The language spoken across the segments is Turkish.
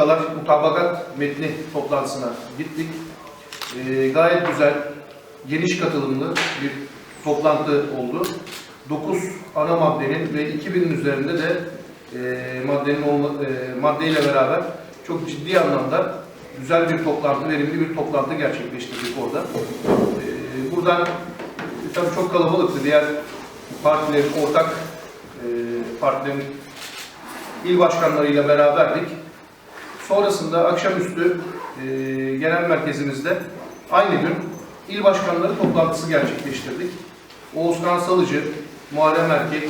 sendikalar mutabakat metni toplantısına gittik. Ee, gayet güzel, geniş katılımlı bir toplantı oldu. 9 ana maddenin ve 2000'in üzerinde de e, maddenin olma, e, maddeyle beraber çok ciddi anlamda güzel bir toplantı, verimli bir toplantı gerçekleştirdik orada. Ee, buradan e, tabii çok kalabalıktı. Diğer partilerin ortak e, partilerin il başkanlarıyla beraberdik. Sonrasında akşamüstü e, genel merkezimizde aynı gün il başkanları toplantısı gerçekleştirdik. Oğuzkan Salıcı, Muharrem Erkek,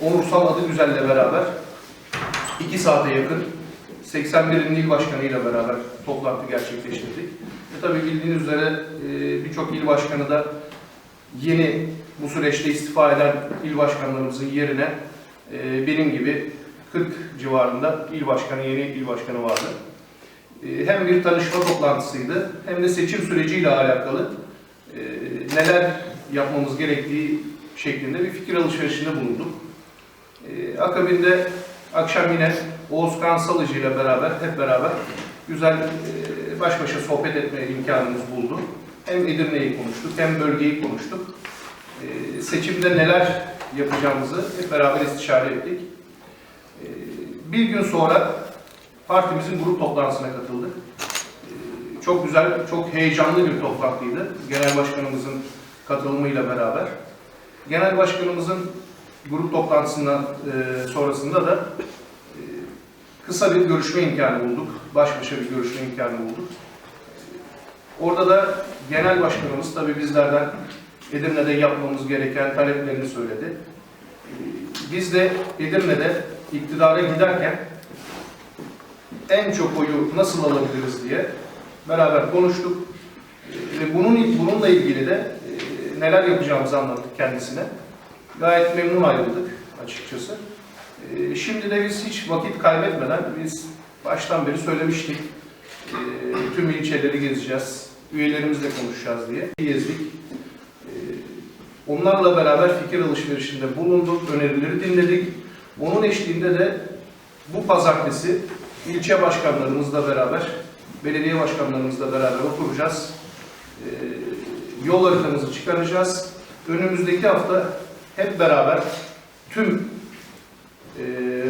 Onursal Adı Güzel'le beraber 2 saate yakın 81'in il başkanıyla beraber toplantı gerçekleştirdik. E tabii bildiğiniz üzere e, birçok il başkanı da yeni bu süreçte istifa eden il başkanlarımızın yerine e, benim gibi 40 civarında il başkanı, yeni il başkanı vardı. E, hem bir tanışma toplantısıydı hem de seçim süreciyle alakalı e, neler yapmamız gerektiği şeklinde bir fikir alışverişinde bulunduk. E, akabinde akşam yine Oğuzkan Salıcı ile beraber, hep beraber güzel baş başa sohbet etme imkanımız buldu. Hem Edirne'yi konuştuk hem bölgeyi konuştuk. Seçimde neler yapacağımızı hep beraber istişare ettik. Bir gün sonra partimizin grup toplantısına katıldık. E, çok güzel, çok heyecanlı bir toplantıydı. Genel başkanımızın katılımıyla beraber. Genel başkanımızın grup toplantısından e, sonrasında da e, kısa bir görüşme imkanı bulduk. Baş başa bir görüşme imkanı bulduk. Orada da genel başkanımız tabii bizlerden Edirne'de yapmamız gereken taleplerini söyledi. E, Biz de Edirne'de iktidara giderken en çok oyu nasıl alabiliriz diye beraber konuştuk. E, Ve bunun bununla ilgili de e, neler yapacağımızı anlattık kendisine. Gayet memnun ayrıldık açıkçası. E, Şimdi de biz hiç vakit kaybetmeden biz baştan beri söylemiştik. E, Tüm ilçeleri gezeceğiz, üyelerimizle konuşacağız diye gezdik. Onlarla beraber fikir alışverişinde bulunduk, önerileri dinledik. Onun eşliğinde de bu pazartesi ilçe başkanlarımızla beraber, belediye başkanlarımızla beraber oturacağız. Ee, yol haritamızı çıkaracağız. Önümüzdeki hafta hep beraber tüm e,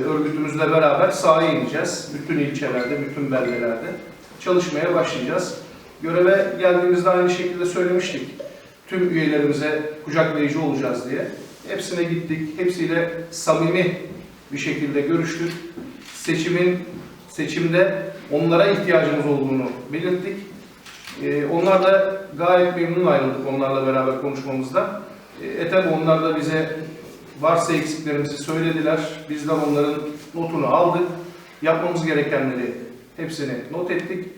örgütümüzle beraber sahaya ineceğiz. Bütün ilçelerde, bütün beldelerde çalışmaya başlayacağız. Göreve geldiğimizde aynı şekilde söylemiştik. Tüm üyelerimize kucaklayıcı olacağız diye. Hepsine gittik. Hepsiyle samimi bir şekilde görüştük. Seçimin seçimde onlara ihtiyacımız olduğunu belirttik. Ee, onlar da gayet memnun ayrıldık onlarla beraber konuşmamızda. Ee, e tabi onlar da bize varsa eksiklerimizi söylediler. Biz de onların notunu aldık. Yapmamız gerekenleri hepsini not ettik.